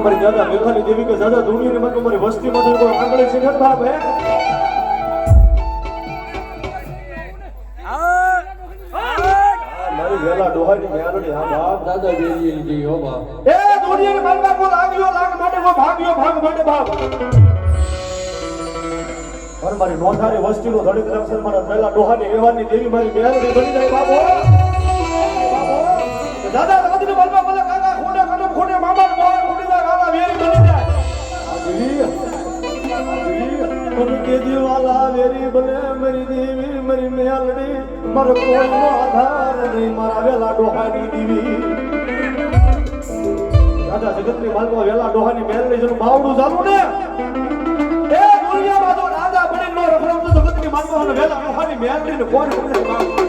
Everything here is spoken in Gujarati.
મન મારી દાદા મેઘાલી દેવી કે દાદા દુનિયાની મનમાં મારી વસ્તીમાં તો કોઈ આંગળે છે. ને બાપ હે ડોહાની મેળડી હા મારી બની જાય, બાપો દાદા મને કે દીવાલા વેરી બને મારી દેવી મારી મેલડી મારો કોઈનો આધાર નહીં મારા વેલા ડોહાની દેવી રાજા જગતની માલમાં વેલા ડોહાની મેલડી જેનું બાવડું ચાલુ ને એ દુનિયામાં તો રાજા બની નો રખડતો જગતની માલમાં વેલા ડોહાની મેલડી ને કોણ